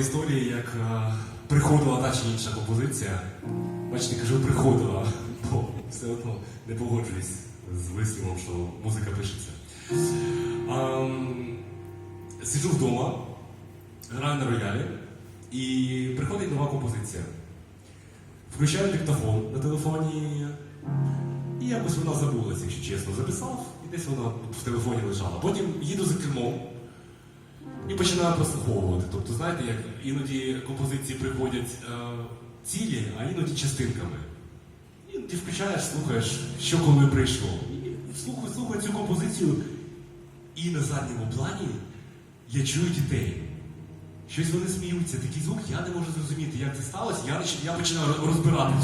історія, як е, приходила та чи інша композиція. Бачите, кажу, приходила, бо все одно не погоджуюсь з висловом, що музика пишеться. Ем, сиджу вдома, граю на роялі, і приходить нова композиція. Включаю диктофон на телефоні, і якось вона забулася, якщо чесно. Записав, і десь вона в телефоні лежала. Потім їду за кермом починаю прослуховувати. Тобто, знаєте, як іноді композиції приходять е, цілі, а іноді частинками. І ти включаєш, слухаєш, що коли прийшло. І слухаю, слухаю цю композицію, і на задньому плані я чую дітей. Щось вони сміються, такий звук, я не можу зрозуміти, як це сталося. Я, я починаю розбирати